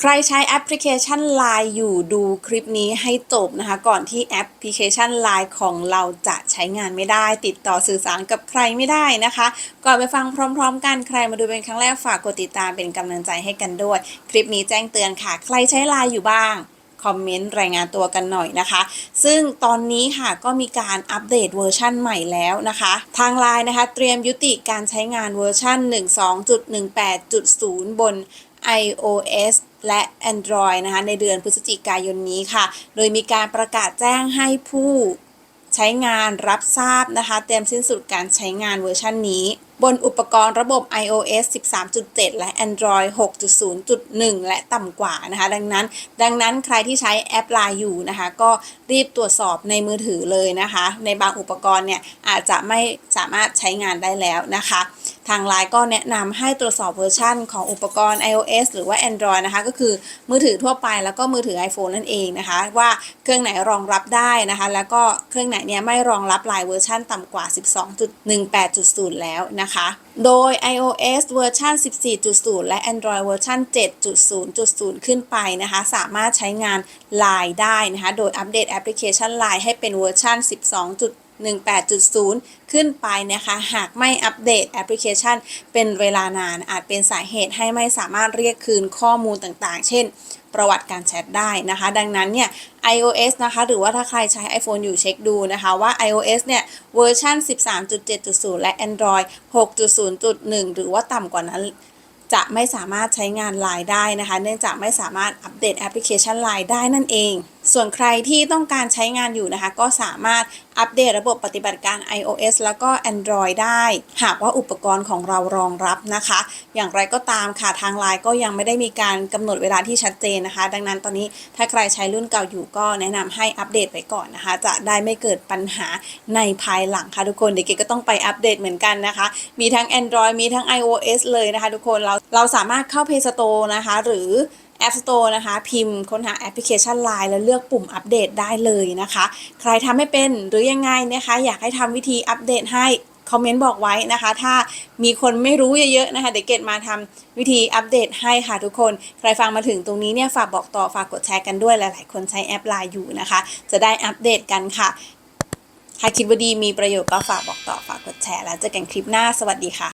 ใครใช้แอปพลิเคชัน Line อยู่ดูคลิปนี้ให้จบนะคะ ก่อนที่แอปพลิเคชัน Line ของเราจะใช้งานไม่ได้ ติดต่อสื่อสารกับใครไม่ได้นะคะ ก่อนไปฟังพร้อม ๆ กันใครมาดูเป็นครั้งแรกฝากกดติดตามเป็นกำลังใจให้กันด้วย คลิปนี้แจ้งเตือนค่ะ ใครใช้ Line อยู่บ้างคอมเมนต์รายงานตัวกันหน่อยนะคะ ซึ่งตอนนี้ค่ะก็มีการอัปเดตเวอร์ชั่นใหม่แล้วนะคะ ทาง Line นะคะ เตรียมยุติการใช้งานเวอร์ชัน12.18.0 บน iOS และ Android นะคะในเดือนพฤศจิกายนนี้ค่ะ โดยมีการประกาศแจ้งให้ผู้ใช้งานรับทราบนะคะเตรียมสิ้นสุดการใช้งานเวอร์ชันนี้ บนอุปกรณ์ระบบ iOS 13.7 และ Android 6.0.1 และต่ำกว่านะคะ ดังนั้น ดังนั้นใครที่ใช้แอป Line อยู่นะคะ ก็รีบตรวจสอบในมือถือเลยนะคะ ในบางอุปกรณ์เนี่ยอาจจะไม่สามารถใช้งานได้แล้วนะคะ ทาง Line ก็แนะนำให้ตรวจสอบเวอร์ชันของอุปกรณ์ iOS หรือว่า Android นะคะ ก็คือมือถือทั่วไปแล้วก็มือถือ iPhone นั่นเองนะคะ ว่าเครื่องไหนรองรับได้นะคะ แล้วก็เครื่องไหนเนี่ยไม่รองรับ Line เวอร์ชันต่ำกว่า 12.18.0 แล้วนะคะ โดย iOS เวอร์ชัน14.0 และ Android เวอร์ชัน7.0.0 ขึ้นไปนะคะ สามารถใช้งาน Line ได้นะคะ โดยอัปเดตแอปพลิเคชัน Line ให้เป็นเวอร์ชัน12 18.0 ขึ้นไปนะคะ หากไม่อัปเดตแอปพลิเคชัน เป็นเวลานานอาจเป็นสาเหตุให้ไม่สามารถเรียกคืนข้อมูลต่างๆ เช่น ประวัติการแชทได้นะคะ ดังนั้นเนี่ย iOS นะคะ หรือว่าถ้าใครใช้ iPhone อยู่เช็คดูนะคะว่า iOS เนี่ยเวอร์ชัน13.7.0 และ Android 6.0.1 หรือว่าต่ำกว่านั้นจะไม่สามารถใช้งาน Line ได้นะคะ เนื่องจากไม่สามารถอัปเดตแอปพลิเคชัน Line ได้นั่นเอง ส่วนใครที่ต้องการใช้งานอยู่นะคะ ก็สามารถอัปเดตระบบปฏิบัติการ iOS แล้วก็ Android ได้ หากว่าอุปกรณ์ของเรารองรับนะคะ อย่างไรก็ตามค่ะทาง Line ก็ยังไม่ได้มีการกำหนดเวลาที่ชัดเจนนะคะ ดังนั้นตอนนี้ถ้าใครใช้รุ่นเก่าอยู่ก็แนะนำให้อัปเดตไปก่อนนะคะ จะได้ไม่เกิดปัญหาในภายหลังค่ะทุกคนเดี๋ยวเกดก็ต้องไปอัปเดตเหมือนกันนะคะ มีทั้ง Android มีทั้ง iOS เลยนะคะ ทุกคนเราเราสามารถเข้า Play Store นะคะ หรือ App Store นะคะ พิมพ์ค้นหาแอปพลิเคชัน Line แล้วเลือกปุ่มอัปเดตได้เลยนะคะ ใครทำไม่เป็นหรือยังไงนะคะ อยากให้ทำวิธีอัปเดตให้คอมเมนต์บอกไว้นะคะ ถ้ามีคนไม่รู้เยอะๆนะคะเดี๋ยวเกดมาทำวิธีอัปเดตให้ค่ะทุกคน ใครฟังมาถึงตรงนี้เนี่ยฝากบอกต่อฝากกดแชร์กันด้วยหลายๆ คนใช้แอป Line อยู่นะคะ จะได้อัปเดตกันค่ะถ้าคิดว่าดีมีประโยชน์ก็ฝากบอกต่อฝากกดแชร์แล้วเจอกันคลิปหน้าสวัสดีค่ะ